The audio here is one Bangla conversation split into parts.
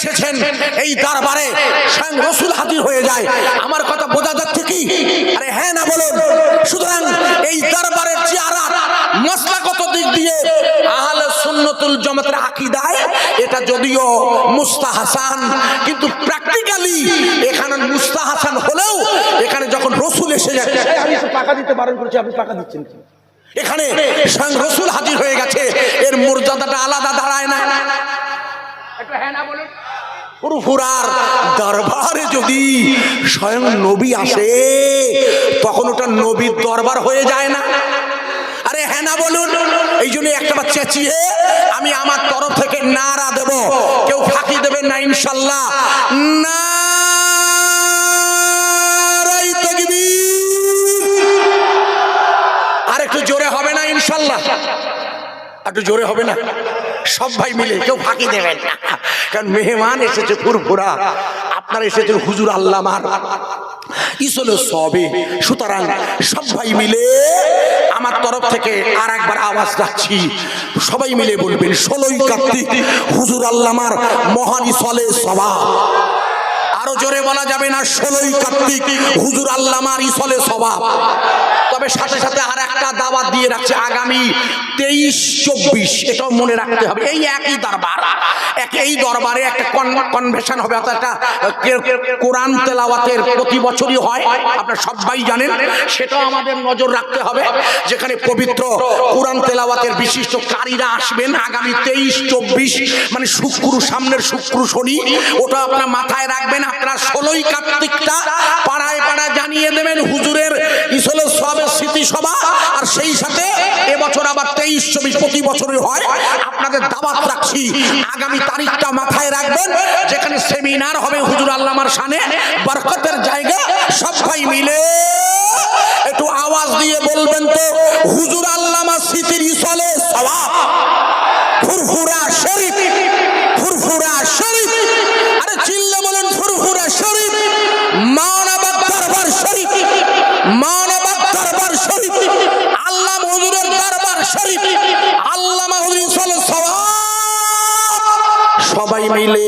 এসেছেন এই দরবারে স্বয়ং রসুল হাজির হয়ে যায়। আমার কথা বোঝা যাচ্ছে কি? আরে হ্যাঁ না বলুন। সুতরাং এই দরবারের চেহারা মশলাগত দিক দিয়ে আহলে সুন্নতুল জমাতের আকীদায় এটা যদিও মুস্তাহাসান কিন্তু প্র্যাকটিক্যালি এখানে মুস্তাহাসান হলেও এখানে যখন রসুল এসে যায় আমি টাকা দিতে বারণ করেছি আপনি টাকা দিচ্ছেন কি? এখানে স্বয়ং রসুল হাজির হয়ে গেছে এর মর্যাদাটা আলাদা দাঁড়ায় না। ফুরফুরার দরবারে যদি স্বয়ং নবী আসে, তখন ওটা নবীর দরবার হয়ে যায় না। আরে হ্যাঁ না বলুন, এই জন্য একটা বার চেঁচিয়ে আমি আমার তরফ থেকে নারা দেব। কেউ ফাঁকি দেবেন না, ইনশাল্লাহ। না আর একটু জোরে হবে না, ইনশাল্লাহ। একটু জোরে হবে না। সব ভাই মিলে কেউ ফাঁকি দেবেন না। কারণ মেহমান এসেছে ফুরফুরা আপনারা এসেছেন হুজুর আল্লাহ আল্লামার ইসলে সবে। সুতরাং সব ভাই মিলে আমার তরফ থেকে আর একবার আওয়াজ রাখছি। সবাই মিলে বলবেন, ষোলোই কার্তিক হুজুর আল্লামার মহান ইসলে সভা আরও জোরে বলা যাবে না, ষোলোই কার্তিক হুজুর আল্লামার ইসলে স্বভাব তবে সাথে সাথে আর একটা দাওয়াত দিয়ে রাখছে আগামী তেইশ, চব্বিশ। এটাও মনে রাখতে হবে। এই একই দরবার। এক এই দরবারে একটা কনভেশন হবে, অর্থাৎ একটা কোরআন তেলাওয়াতের প্রতি বছরই হয়। আপনারা সবাই জানেন, সেটাও আমাদের নজর রাখতে হবে। যেখানে পবিত্র কোরআন তেলাওয়াতের বিশিষ্ট কারীরা আসবেন আগামী তেইশ, চব্বিশ মানে শুক্র, সামনের শুক্র শনি। ওটা আপনারা মাথায় রাখবেন। আপনারা ষোলোই কার্তিকটা পাড়ায় পাড়ায় জানিয়ে দেবেন। হুজুরের ইসলে সবের স্মৃতিসভা আর সেই সাথে এবছর আবার তেইশ চব্বিশ প্রতি বছরই হয়। আপনাদের দাবাত রাখছি। আগামী তারিখটা মাথায় রাখবেন, যেখানে সেমিনার হবে হুজুর আল্লামার সানে বরকতের জায়গা, সবাই মিলে একটু আওয়াজ দিয়ে বলবেন তো, হুজুর আল্লামার স্মৃতির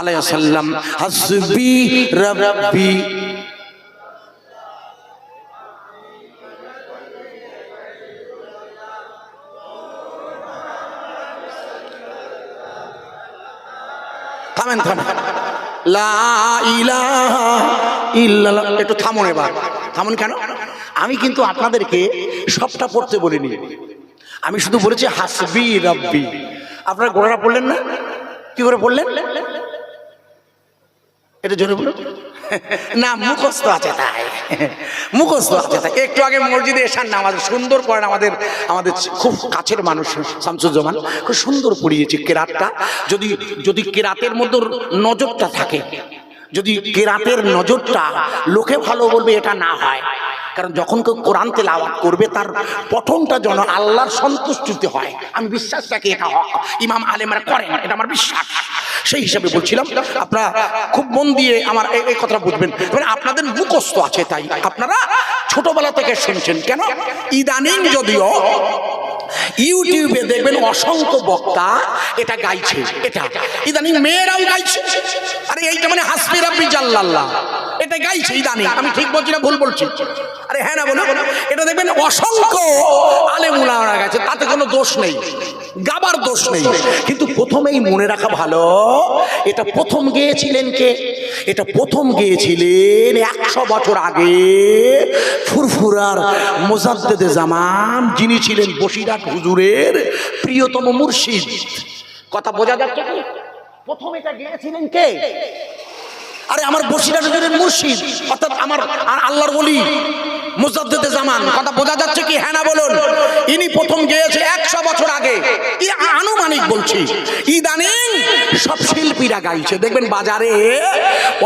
আলাইহি ওয়াসাল্লাম, হাসবি রাব্বি। থামেন থামেন। একটু থামুন এবার। থামুন কেন? আমি কিন্তু আপনাদেরকে সবটা পড়তে বলিনি। আমি শুধু বলেছি, হাসবি রব্বি। আপনারা গোড়াটা পড়লেন না? কি করে পড়লেন? এটা জোরে বলুন না, মুখস্থ আছে তাই। মুখস্থ আছে তাই। একটু আগে মসজিদে এসার না আমাদের সুন্দর করেন আমাদের আমাদের খুব কাছের মানুষ শামসুজ্জামান। খুব সুন্দর পড়িয়েছে কেরাতটা। যদি যদি কেরাতের মধ্যে নজরটা থাকে, যদি কেরাতের নজরটা লোকে ভালো বলবে, এটা না হয়। কারণ যখন কেউ কোরআন তেলাওয়াত করবে, তার পঠনটা যেন আল্লাহর সন্তুষ্টিতে হয়। আমি বিশ্বাস রাখি এটা ইমাম আলেমরা করেন, এটা আমার বিশ্বাস। সেই হিসাবে বলছিলাম, আপনারা খুব মন দিয়ে আমার এই- কথা কথাটা বুঝবেন। মানে আপনাদের মুখস্থ আছে তাই। আপনারা ছোটবেলা থেকে শুনছেন। কেন? ইদানিং যদিও ইউটিউবে দেখবেন অসংখ্য বক্তা এটা গাইছে, এটা। ইদানিং মেয়েরাও গাইছে। আরে এইটা মানে হাসপিরা বিজাল্লাল্লাহ জাল্লাল্লাহ। এটা গাইছে ইদানিং আমি ঠিক বলছি না ভুল বলছি? আরে হ্যাঁ না বলো এটা দেখবেন অসংখ্য আলেমুলারা গেছে তাতে কোনো দোষ নেই গাবার দোষ নেই। কিন্তু প্রথমেই মনে রাখা ভালো এটা প্রথম গেয়েছিলেন কে? এটা প্রথম গেয়েছিলেন একশো বছর আগে ফুরফুরার মোজাদ্দেদে জামান যিনি ছিলেন বসিরাট হুজুরের প্রিয়তম মুর্শিদ। কথা বোঝা যাচ্ছে কি? প্রথম এটা গিয়েছিলেন কে? আরে আমার বসিরা নজরের মুর্শিদ, অর্থাৎ আমার আর আল্লাহর বলি বোঝা যাচ্ছে কি? হ্যাঁ ইনি প্রথম একশো বছর আগে। আনুমানিক ইদানিং সব শিল্পীরা গাইছে। দেখবেন বাজারে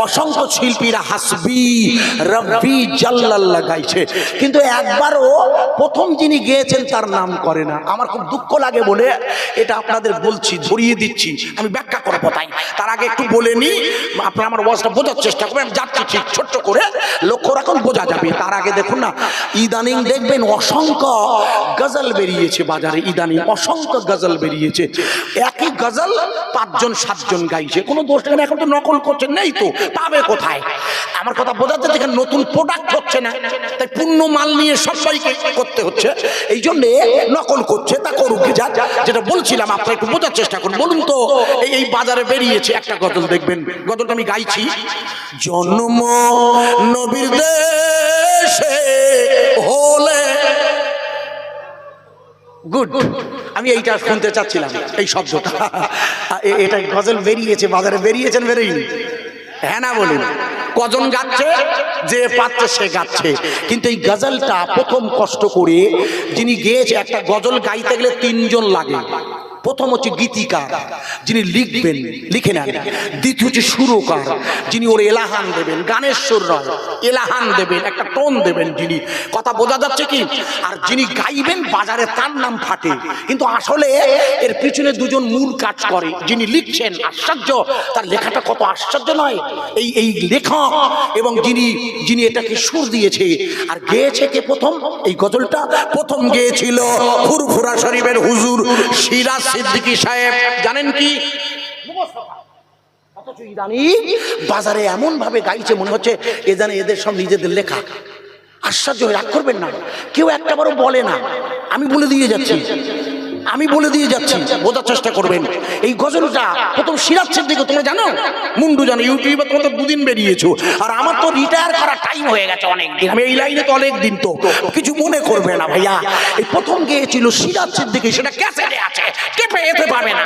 অসংখ্য শিল্পীরা গাইছে। কিন্তু একবারও প্রথম যিনি গেয়েছেন তার নাম করে না। আমার খুব দুঃখ লাগে বলে এটা আপনাদের বলছি, ধরিয়ে দিচ্ছি। আমি ব্যাখ্যা করব তাই। তার আগে একটু বলে নি আপনারা আমার ওয়াজটা বোঝার চেষ্টা করবেন যাত্রা ঠিক ছোট্ট করে লক্ষ্য রাখুন যাবে। তার আগে দেখুন না, ইদানিং দেখবেন অসংখ্য গজল বেরিয়েছে বাজারে, ইদানিং অসংখ্য গজল বেরিয়েছে। একই গজল পাঁচজন, সাতজন গাইছে। কোনো দোষ নেই, এখন তো নকল করছে, নেই তো, পাবে কোথায়? আমার কথা বোঝাতে দেখেন নতুন প্রোডাক্ট হচ্ছে না। তাই পূর্ণ মাল নিয়ে সবাইকে করতে হচ্ছে। এই জন্যে নকল করছে, তা করুক যা, যেটা বলছিলাম, আপনারা একটু বোঝার চেষ্টা করুন। বলুন তো, এই এই বাজারে বেরিয়েছে একটা গজল দেখবেন। গজলটা আমি গাইছি। জন্ম নবীর দেশে। হলে। গুড আমি এইটা শুনতে চাচ্ছিলাম, এই শব্দটা। এটা গজল বেরিয়েছে, বাজারে বেরিয়েছেন বেরোয়নি। হ্যাঁ না বলুন, কজন গাচ্ছে? যে পাচ্ছে সে গাচ্ছে। কিন্তু এই গজলটা প্রথম কষ্ট করে যিনি গেয়েছে, একটা গজল গাইতে গেলে তিনজন লাগে। প্রথম হচ্ছে গীতিকার, যিনি লিখবেন, লিখে নেন। দ্বিতীয় হচ্ছে সুরকার, যিনি ওর এলাহান দেবেন গানেশ্বর রয় এলাহান দেবেন, একটা টোন দেবেন যিনি। কথা বোঝা যাচ্ছে কি? আর যিনি গাইবেন, বাজারে তার নাম ফাটে। কিন্তু আসলে এর পিছনে দুজন মূল কাজ করে, যিনি লিখছেন, আশ্চর্য। তার লেখাটা কত আশ্চর্য নয়? এই এই লেখক এবং যিনি যিনি এটাকে সুর দিয়েছে। আর গেয়েছে কে প্রথম? এই গজলটা প্রথম গেয়েছিল ফুরফুরা শরীফের হুজুর সিরাজ সিদ্দিকী সাহেব, জানেন কি? বাজারে এমন ভাবে গাইছে মনে হচ্ছে এ জানে এদের সব নিজেদের লেখা। আশ্চর্য রাগ করবেন না। কেউ একটা একটাবারও বলে না। আমি বলে দিয়ে যাচ্ছি। আমি বলে দিয়ে যাচ্ছি, বোঝার চেষ্টা করবেন। এই গজলটা প্রথম সিরাজের দিকে, তোমরা জানো? মুন্ডু জানো, ইউটিউবে তোমার তো দুদিন বেরিয়েছো। আর আমার তো রিটায়ার করার টাইম হয়ে গেছে অনেক দিন আমি এই লাইনে তো অনেক দিন তো। কিছু মনে করবে না ভাইয়া। এই প্রথম গিয়েছিল সিরাজের দিকে, সেটা ক্যাসেটে আছে। কে যেতে পাবে না?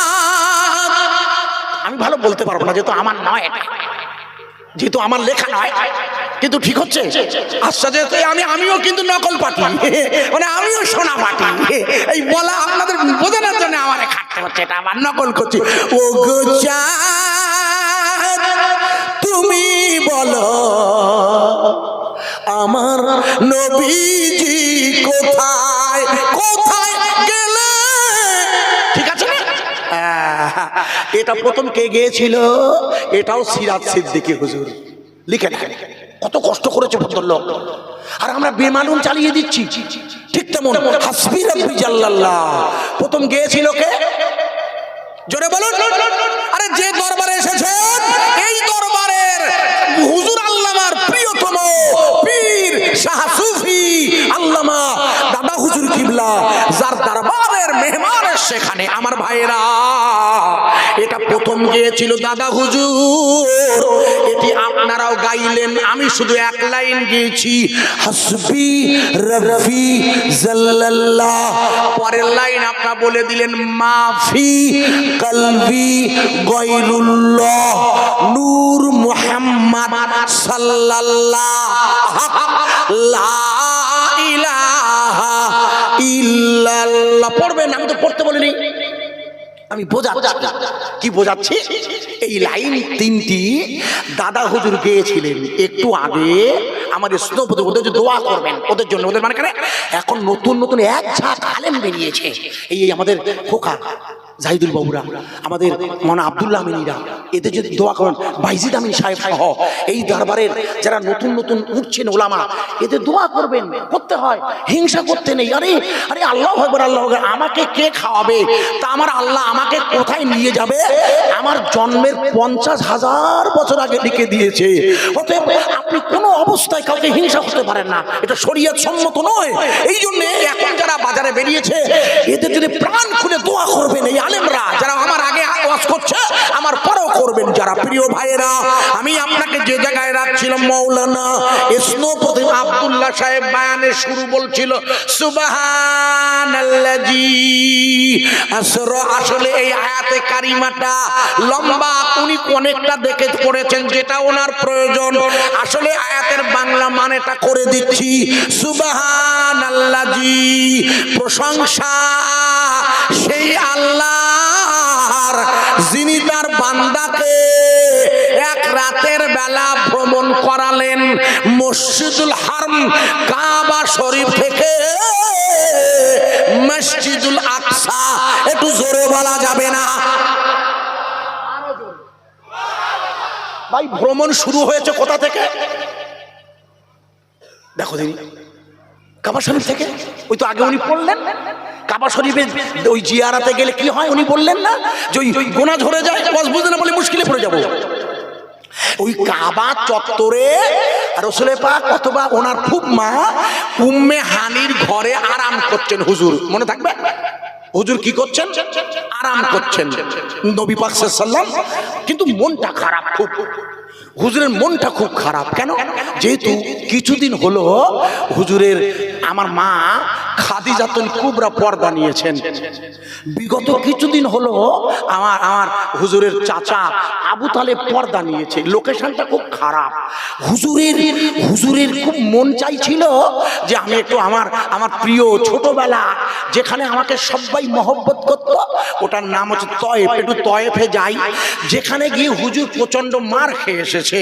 আমি ভালো বলতে পারব না, যেহেতু আমার নয়, যেহেতু আমার লেখা নয়, কিন্তু ঠিক হচ্ছে? যেহেতু আমি, আমিও কিন্তু নকল পাটি মানে আমিও সোনা পাটি। এই বলা আপনাদের বোঝানোর জন্য আমার খাটতে হচ্ছে, এটা আমার নকল করছি। ও তুমি বলো, আমার নবীজি কোথায়? এটা প্রথম কে গিয়েছিল? এটাও সিরাজ সিদ্দিকী হুজুর। লিখে লিখে। কত কষ্ট করেছে ভদ্রলোক। আর আমরা বেমালুম চালিয়ে দিচ্ছি। ঠিক তেমন। প্রথম গিয়েছিল কে? জোরে বলুন। আরে যে দরবারে এসেছেন এই দরবারের হুজুর আল্লামার প্রিয়তম পীর শাহ সুফি যার দরবারের মেহমান সেখানে আমার এটা প্রথম গিয়েছিল, দাদা হুজুর। এটি আপনারাও গাইলেন, আমি শুধু এক লাইন গিয়েছি, হাসবি রব্বি জাল্লাল্লাহ। পরের লাইন আপনারা বলে দিলেন, মাফি কলবি গৈরুল্লাহ নূর মুহাম্মদ সাল্লাল্লাহ। লা ইল্লাল্লাহ। পড়বেন, আমি তো পড়তে বলিনি। আমি বোঝাচ্ছি। কি বোঝাচ্ছি? এই লাইন তিনটি দাদা হুজুর গিয়েছিলেন একটু আগে। আমাদের স্নোপতি ওদের দোয়া করবেন। ওদের জন্য, ওদের মানে এখন নতুন নতুন এক ঝাঁক আলেম বেরিয়েছে। এই আমাদের খোকা। জাহিদুল বাবুরা, আমাদের মনা আবদুল্লাহ আমিনীরা, এদের যদি দোয়া করেন, বাইজিদ আমিন সাহেব সহ এই দরবারের যারা নতুন নতুন উঠছেন ওলামা, এদের দোয়া করবেন, করতে হয়, হিংসা করতে নেই। আরে আরে আল্লাহ একবার আল্লাহ আমাকে কে খাওয়াবে? তা আমার আল্লাহ আমাকে কোথায় নিয়ে যাবে? আমার জন্মের পঞ্চাশ হাজার বছর আগে লিখে দিয়েছে। অতএব আপনি কোনো অবস্থায় কাউকে হিংসা করতে পারেন না। এটা শরীয়ত সম্মত নয়। এই জন্য এখন যারা বাজারে বেরিয়েছে, এদের যদি প্রাণ খুলে দোয়া করবেন, এই আলেমরা যারা আমার আগে ওয়াজ করছে, আমার পরেও করবেন যারা। প্রিয় ভাইয়েরা, আমি আপনাকে যে জায়গায় রাখছিলাম মৌলানা ইসনো প্রতিম আব্দুল্লাহ সাহেব বায়ানের শুরু বলছিল, সুবহানাল্লাজি আসলে এই আয়াতে কারিমাটা লম্বা, উনি অনেকটা দেখে পড়েছেন যেটা ওনার প্রয়োজন। আসলে আয়াতের বাংলা মানেটা করে দিচ্ছি, সুবহানাল্লাজি, প্রশংসা, সেই আল্লাহর যিনি তার বান্দাকে এক রাতের বেলা ভ্রমণ করালেন মসজিদুল হারম, কাবা শরীফ থেকে মসজিদুল আকসা। একটু জোরে বলা যাবে না? ভাই, ভ্রমণ শুরু হয়েছে কোথা থেকে? দেখো দিন কাবা শরীফ থেকে? ওই তো আগে উনি পড়লেন কাবা শরীফে ওই জিয়ারাতে গেলে কি হয় উনি বললেন না? যে ওই গোনা ঝরে যায় বস বুঝে না বলে মুশকিলে পড়ে যাব। ওই কাবা চত্বরে রসুলে পাক অথবা ওনার খুব মা উম্মে হানির ঘরে আরাম করছেন হুজুর। মনে থাকবে? হুজুর কি করছেন? আরাম করছেন। নবী পাক সাল্লাম কিন্তু মনটা খারাপ খুব। হুজুরের মনটা খুব খারাপ। কেন? যেহেতু কিছুদিন হলো হুজুরের আমার মা খাদিজাতুল কুবরা পর্দা নিয়েছেন। বিগত কিছুদিন হলো আমার আমার হুজুরের চাচা আবু তালেব পর্দা নিয়েছে। লোকেশনটা খুব খারাপ। হুজুরের হুজুরের খুব মন চাইছিল যে আমি একটু আমার আমার প্রিয় ছোটবেলা যেখানে আমাকে সবাই মহব্বত করত, ওটার নাম হচ্ছে তয়েফ। একটু তয়েফে যাই। যেখানে গিয়ে হুজুর প্রচণ্ড মার খেয়ে এসেছে।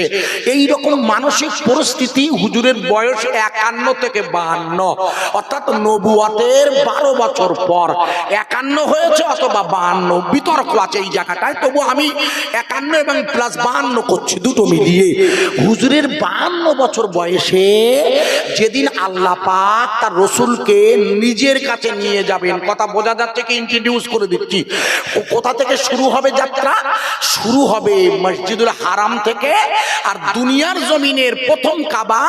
এই রকম মানসিক পরিস্থিতি হুজুরের বয়স একান্ন থেকে বাহান্ন। অর্থাৎ নবুয়াতের বারো বছর পর একান্ন হয়েছে অথবা বাহান্ন, বিতর্ক আছে এই জায়গাটায়। তবু আমি একান্ন এবং প্লাস বাহান্ন করছি দুটো মিলিয়ে। হুজুরের বাহান্ন বছর বয়সে যেদিন আল্লাহ পাক তার রসুলকে নিজের কাছে নিয়ে যাবেন, কথা বোঝা যাচ্ছে কি ইন্ট্রোডিউস করে দিচ্ছি। কোথা থেকে শুরু হবে যাত্রা? শুরু হবে মসজিদুল হারাম থেকে আর দুনিয়ার জমিনের প্রথম কাবা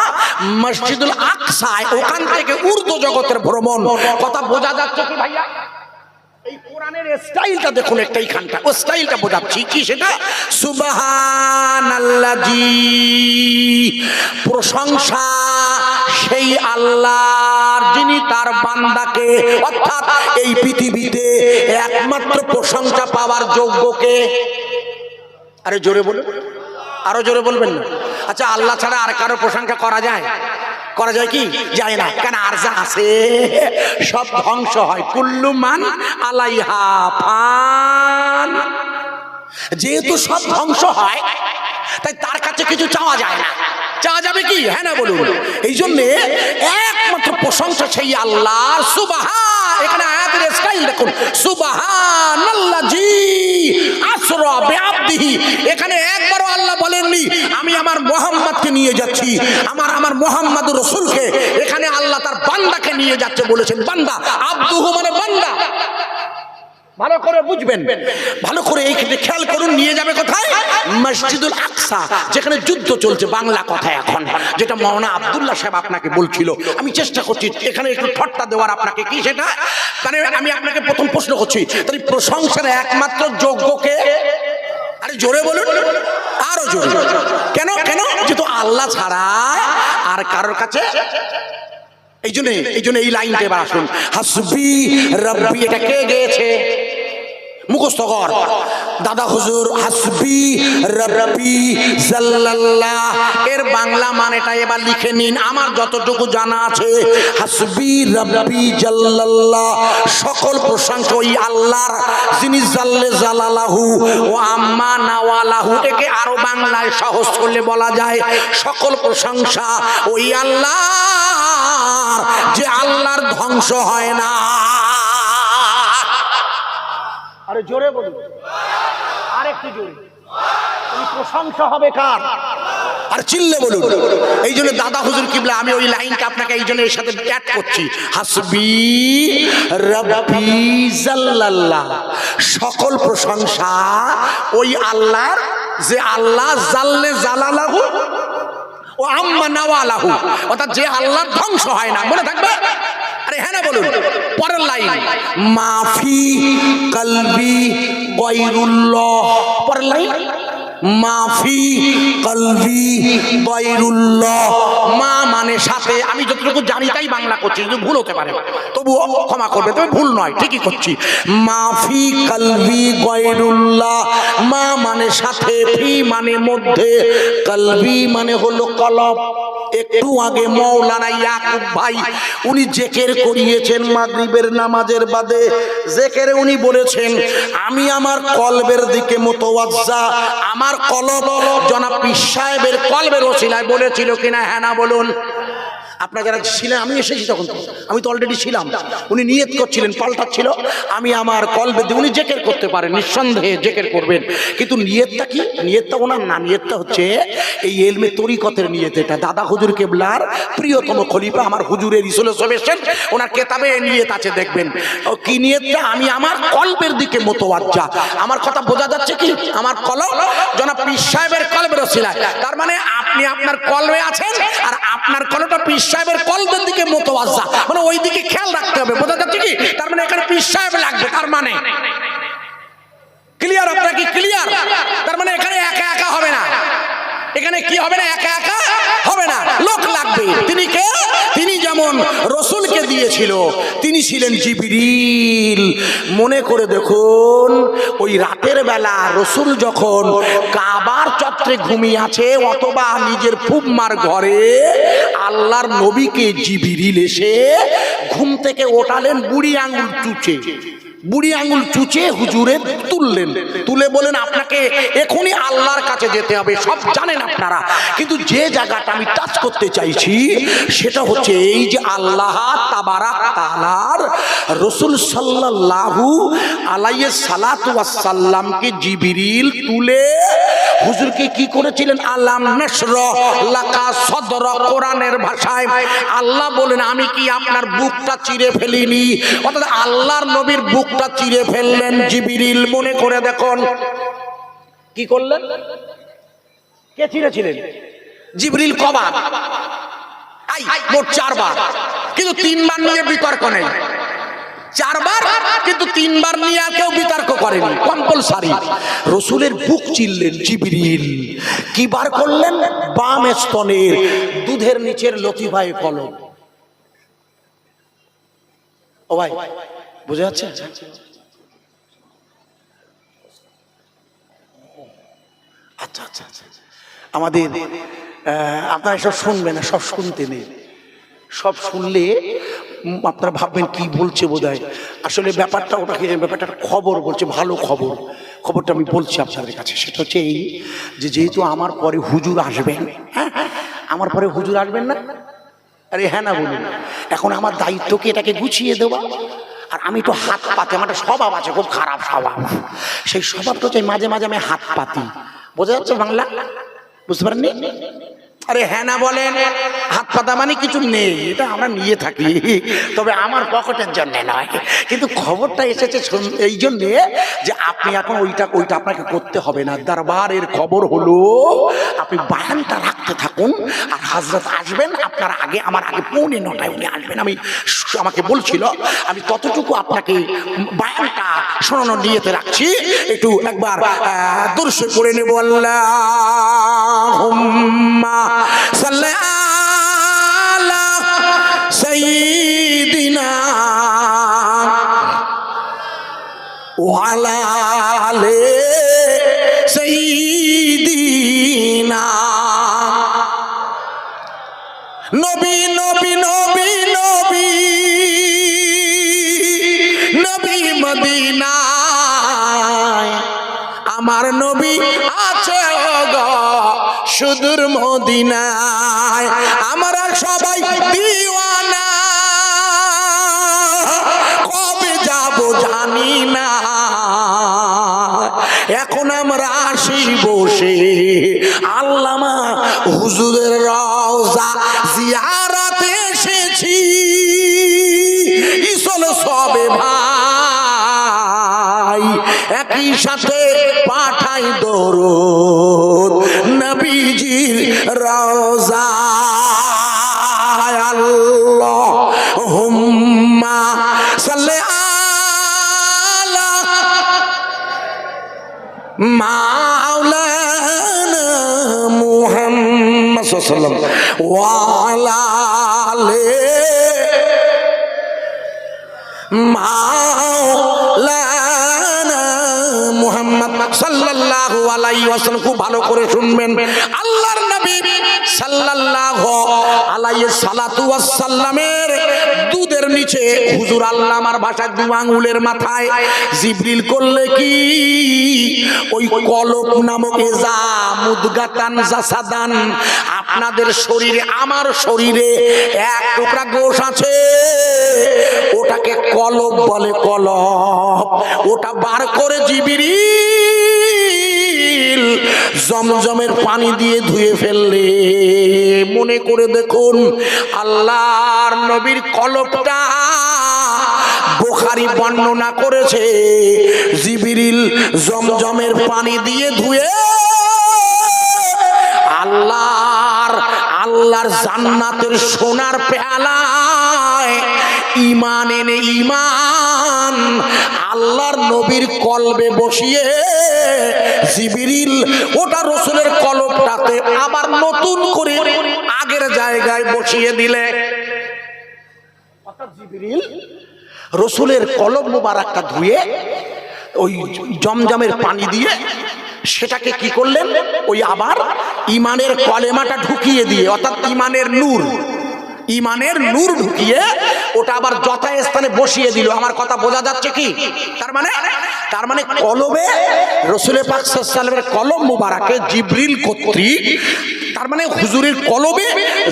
মসজিদুল আকসায়, ওখান থেকে উর্দু জগতের ভ্রমণ। কথা বোঝা যাচ্ছে কি ভাইয়া? এই কোরআনের স্টাইলটা দেখুন একটা এইখানটা ও স্টাইলটা বোঝাচ্ছি। কি সেটা? সুবহানাল্লাজি। প্রশংসা সেই আল্লাহর, যিনি তার বান্দাকে, অর্থাৎ এই পৃথিবীতে একমাত্র প্রশংসা পাওয়ার যোগ্যকে আরে জোরে বলুন। আরও জোরে বলবেন না? আচ্ছা আল্লাহ ছাড়া আর কারও প্রশংসা করা যায়? করা যায় কি? যায় না। কেন আর যা আছে? সব ধ্বংস হয়। কুল্লু মান আলাইহা ফান। যেহেতু সব ধ্বংস হয়, তাই তার কাছে কিছু চাওয়া যায় না। চাওয়া যাবে কি? হ্যাঁ না বলুন। এই জন্যে একমাত্র প্রশংসা সেই আল্লাহ। সুবাহা এখানে আয়াতের স্টাইল দেখুন। সুবাহান আল্লাহ জি আসরা বেআবদিহি। এখানে একবারও আল্লাহ বলেননি, আমি আমার মোহাম্মদকে নিয়ে যাচ্ছি। আমার আমার মোহাম্মদ রসুলকে। এখানে আল্লাহ তার বান্দাকে নিয়ে যাচ্ছে বলেছেন। বান্দা, আব্দুহু মানে বান্দা। ভালো করে বুঝবেন। ভালো করে এই ক্ষেত্রে খেয়াল করুন, নিয়ে যাবে কোথায়? মসজিদুল আকসা, যেখানে যুদ্ধ চলছে বাংলা কথা এখন। যেটা মৌলানা আব্দুল্লাহ সাহেব আপনাকে বলছিল। আমি চেষ্টা করছি এখানে একটু ঠট্টা দেওয়ার আপনাকে কি সেটা? মানে আমি আপনাকে প্রথম প্রশ্ন করছি। তাহলে প্রশংসার একমাত্র যোগ্যকে আরে জোরে বলুন। আরও জোরে। কেন কেন? যেহেতু আল্লাহ ছাড়া আর কারোর কাছে? এই জন্য এই জন্য এই লাইনটা এবার আসুন। হাসবি রব্বি, এটা কে গেয়েছে? মুখস্থ কর। দাদা হুজুর, হাসবি রব্বি জাল্লাল্লাহ। এর বাংলা মানেটা এবার লিখে নিন, আমার যতটুকু জানা আছে। হাসবি রব্বি জাল্লাল্লাহ। সকল প্রশংসা ওই আল্লাহর, যিনি জাল্লে জালালাহু ও আম্মা নাওয়ালাহু। একে আরও বাংলায় সহজ করলে বলা যায়, সকল প্রশংসা ওই আল্লাহ যে আল্লাহর ধ্বংস হয় না। আরে জোরে বলুন। আর একটু জোরে প্রশংসা হবে কার? আর এই জন্য দাদা আমি ওই এই এর সাথে করছি। সকল প্রশংসা ওই আল্লাহর, যে আল্লাহ জাল্লে জালালাহু ও আম্মা নাওয়ালাহু। অর্থাৎ যে আল্লাহর ধ্বংস হয় না। মনে থাকবে? আরে হ্যাঁ না বলুন। পরের লাইন। মাফি কলবি গৈরুল্লাহ। পরের লাইন। মাফি কলবি গৈরুল্লাহ। মা মানে সাথে। আমি যতটুকু জানি তাই বাংলা করছি, কিন্তু ভুল হতে পারে। তবু ক্ষমা করবে, তবে ভুল নয়, ঠিকই করছি। মাফি কলবি গৈরুল্লাহ। মা মানে সাথে, ফি মানে মধ্যে। কলবি মানে হলো কলব। একটু আগে মৌলানা ইয়াকুব ভাই, উনি জেকের করিয়েছেন মাগরিবের নামাজের বাদে। জেকেরে উনি বলেছেন, আমি আমার কলবের দিকে মোতওয়াজ্জা, আমার কলব জনাব পীর সাহেবের কলবের ওসিলায় বলেছিল কিনা হ্যাঁ না বলুন। আপনারা যারা ছিলেন, আমি এসেছি তখন আমি তো অলরেডি ছিলাম। উনি নিয়ত করছিলেন, পাল্টাচ্ছিল। আমি আমার কলবে উনি জেকের করতে পারেন, নিঃসন্দেহে জেকের করবেন। কিন্তু নিয়তটা কি? নিয়তটা ওনার না, নিয়তটা হচ্ছে এই এলমে তরিকতের নিয়ত এটা দাদা হুজুর কেবলার প্রিয়তম খলিফা আমার হুজুরের ইসলে চলেছেন ওনার কেতাবে নিয়ত আছে, দেখবেন। কি নিয়তটা? আমি আমার কল্পের দিকে মতোয়াজ্জা আমার কথা বোঝা যাচ্ছে কি? আমার কলম জনাব পীর সাহেবের কলবের ওসিলায়। তার মানে আপনি আপনার কলবে আছেন আর আপনার কলটা পীর সাহেবের কলবের দিকে মতোয়াজ্জা মানে ওই দিকে খেয়াল রাখতে হবে। বোঝা যাচ্ছে কি? তার মানে এখানে পীর সাহেব লাগবে, তার মানে। ক্লিয়ার আপনার কি ক্লিয়ার তার মানে এখানে একা একা হবে না। এখানে কি হবে না? একা একা? হবে না। লোক লাগবে। তিনি কে? তিনি যেমন রসুলকে দিয়েছিল, তিনি ছিলেন জিবিরিল। মনে করে দেখুন, ওই রাতের বেলা রসুল যখন কাবার চত্রে ঘুমিয়ে আছে, অথবা নিজের ফুবমার ঘরে, আল্লাহর নবীকে জিবিরিল এসে ঘুম থেকে ওঠালেন, বুড়ি আঙুল চুচে। বুড়ি আঙুল চুচে হুজুরে তুললেন। তুলে বলেন আপনাকে এখনই আল্লাহর কাছে যেতে হবে, সব জানেন আপনারা। কিন্তু যে জায়গাটা আমি টাচ করতে চাইছি, সেটা হচ্ছে এই যে আল্লাহ তাআলার রসুল সাল্লাল্লাহু আলাইহি সালাতু জিবিরিল তুলে হুজুরকে কি করেছিলেন? নাসর লাকা সদর কোরআনের ভাষায় আল্লাহ বলেন আমি কি আপনার বুকটা চিরে ফেলিনি? অর্থাৎ আল্লাহর নবীর বুকটা চিরে ফেললেন জিবিরিল মনে করে দেখুন। কি করলেন? কে চিরেছিলেন? জিবরিল কবার। আই মোট চারবার। কিন্তু তিনবার নিয়ে বিতর্ক নেই। চারবার কিন্তু তিনবার নিয়ে কেউ বিতর্ক করেনি। কম্পালসারি। রসুলের বুক চিনলেন জিবরিল। কি বার করলেন? বাম স্তনের দুধের নিচের লতিভাই কলম। ও ভাই বুঝে যাচ্ছে? আচ্ছা আচ্ছা আচ্ছা। আমাদের আপনারা সব শুনবেন না, সব শুনতে নেই। সব শুনলে আপনারা ভাববেন কি বলছে বোধ আসলে ব্যাপারটা ওটাকে ব্যাপারটা খবর বলছে, ভালো খবর। খবরটা আমি বলছি আপনাদের কাছে। সেটা হচ্ছে এই যে যেহেতু আমার পরে হুজুর আসবেন হ্যাঁ আমার পরে হুজুর আসবেন না? আরে হ্যাঁ না বলুন। এখন আমার দায়িত্ব কি এটাকে গুছিয়ে দেওয়া। আর আমি তো হাত পাতি আমার একটা স্বভাব আছে খুব খারাপ স্বভাব। সেই স্বভাবটা হচ্ছে মাঝে মাঝে আমি হাত পাতি। বোঝা যাচ্ছে বাংলা? বুঝতে পারেননি? আরে হ্যাঁ না বলেন। হাত পাতা মানে কিছু নেই, এটা আমরা নিয়ে থাকি। তবে আমার পকেটের জন্য নয়। কিন্তু খবরটা এসেছে এই জন্যে যে আপনি এখন ওইটা ওইটা আপনাকে করতে হবে না। দরবারের খবর হলো, আপনি বায়ানটা রাখতে থাকুন আর হাজরত আসবেন, আপনার আগে, আমার আগে পৌনে নটায় উনি আসবেন। আমি আমাকে বলছিল, আমি ততটুকু আপনাকে বায়ানটা শোনানোর নিয়েতে রাখছি। একটু একবার দর্শক করে নেব আল্লাহুম্মা আলে সাইয়্যিদিনা নবী নবী নবী নবী। নবী মদিনায় আমার নবী আছে গো সুদূর মদিনায়। আমরা সবাই দিওয়ানা এখন আমরা আসি বসে আল্লামা হুজুরের রওজা জিয়ারাতে এসেছি। ইসলে সবে ভাই, একই সাথে পাঠাই দরদ। নবীজির রওজা মাওলানা মুহাম্মদ সাল্লাল্লাহু আলাইহি ওয়া আলা মাওলানা মুহাম্মদ সাল্লাল্লাহু আলাইহি ওয়াসাল্লাম, খুব ভালো করে শুনবেন। আল্লাহর নবী সাল্লাল্লাহু আলাইহি সালাতু ওয়াসাল্লামের নিচে। হুজুর আল্লাহ আমার ভাষায় দু আঙ্গুলের মাথায় জিবরিল করলে কি? ওই কলক নামক এজা, মুদগাতান, জাসাদান, আপনাদের শরীরে, আমার শরীরে এক টুকরা গোশ আছে। ওটাকে কলব বলে কলব ওটা বার করে জিবিরি জমজমের পানি দিয়ে ধুয়ে ফেললে। মনে করে দেখুন, আল্লাহর নবীর কলপটা বোখারি বর্ণনা করেছে, জিবিরিল জমজমের পানি দিয়ে ধুয়ে আল্লাহর আল্লাহর জান্নাতের সোনার পেয়ালায় ইমান এনে ইমান আল্লাহর নবীর কলবে বসিয়ে জিবিরিল ওটা রসুলের কলবটাতে আবার নতুন করে আগের জায়গায় বসিয়ে দিলে। রসুলের কলব মোবারকটা ধুয়ে ওই জমজমের পানি দিয়ে সেটাকে কি করলেন? ওই আবার ইমানের কলেমাটা ঢুকিয়ে দিয়ে, অর্থাৎ ইমানের নূর। ইমানের নূর ঢুকিয়ে ওটা আবার যথাস্থানে বসিয়ে দিল। আমার কথা বোঝা যাচ্ছে কি? তার মানে তার মানে কলবে রসুলের পাক সাল্লামের কলম মুবারাকে জিব্রিল কর্তৃক, তার মানে হুজুরের কলবে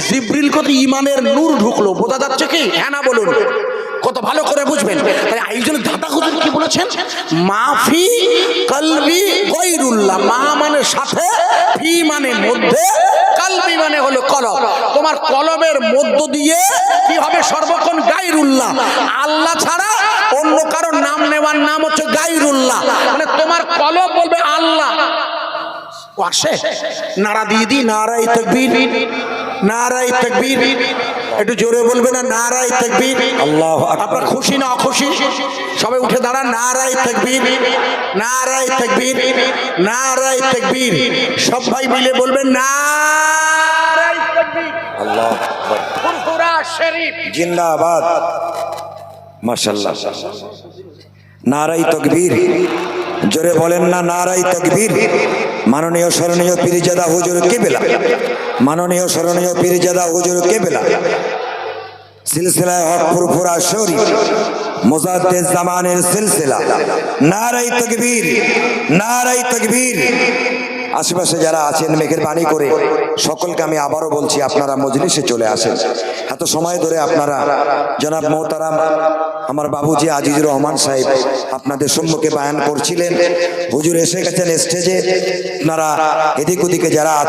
জিব্রিল কর্তৃক ইমানের নূর ঢুকলো। বোঝা যাচ্ছে কি? হ্যাঁ না বলুন। কত ভালো করে বুঝবেন। তাই একজন দাদা হুজুর কি বলেছেন? মাফি কলবি গৈরুল্লাহ মা মানে সাথে, ফি মানে মধ্যে কালবি মানে হলো কলব। তোমার কলবের মধ্য দিয়ে কি হবে সর্বক্ষণ গাইরুল্লাহ আল্লাহ ছাড়া অন্য কারোর নাম নেওয়ার নাম হচ্ছে গাইরুল্লাহ মানে তোমার কলব বলবে আল্লাহ। আসে? নারা দিয়ে দি নারাই তকবীর। নারাই তকবীর। একটু জোরে বলবে না নারাই তকবীর। আল্লাহ আপনার খুশি না অখুশি? সবাই উঠে দাঁড়ান নারাই তকবীর। নারাই তকবীর। নারাই তকবীর। সবাই মিলে বলবেন নারাই তকবীর আল্লাহ ফুরফুরা শরীফ জিন্দাবাদ। মাশাল্লাহ নারাই তকবীর। জোরে বলেন না নারাই তকবীর। মাননীয় স্মরণীয় পীরজাদা হুজুর কেবেলা। মাননীয় স্মরণীয় পীরজাদা হুজুর কেবেলা। সিলসিলায় হক ফুরফুরা শরীফ। মুজাদ্দেদ জামানের সিলসিলা। নারাই তকবীর। নারাই তকবীর। আশেপাশে যারা আছেন, মেঘের বাণী করে সকলকে আমি আবারও বলছি, আপনারা মজলিসে চলে আসেন। এত সময় ধরে আপনারা, জনাব মোহতারাম, আমার বাবুজি আজিজুর রহমান সাহেব আপনাদের সম্মুখে বায়ান করছিলেন। হুজুর এসে গেছেন স্টেজে আপনারা এদিক ওদিকে যারা আছেন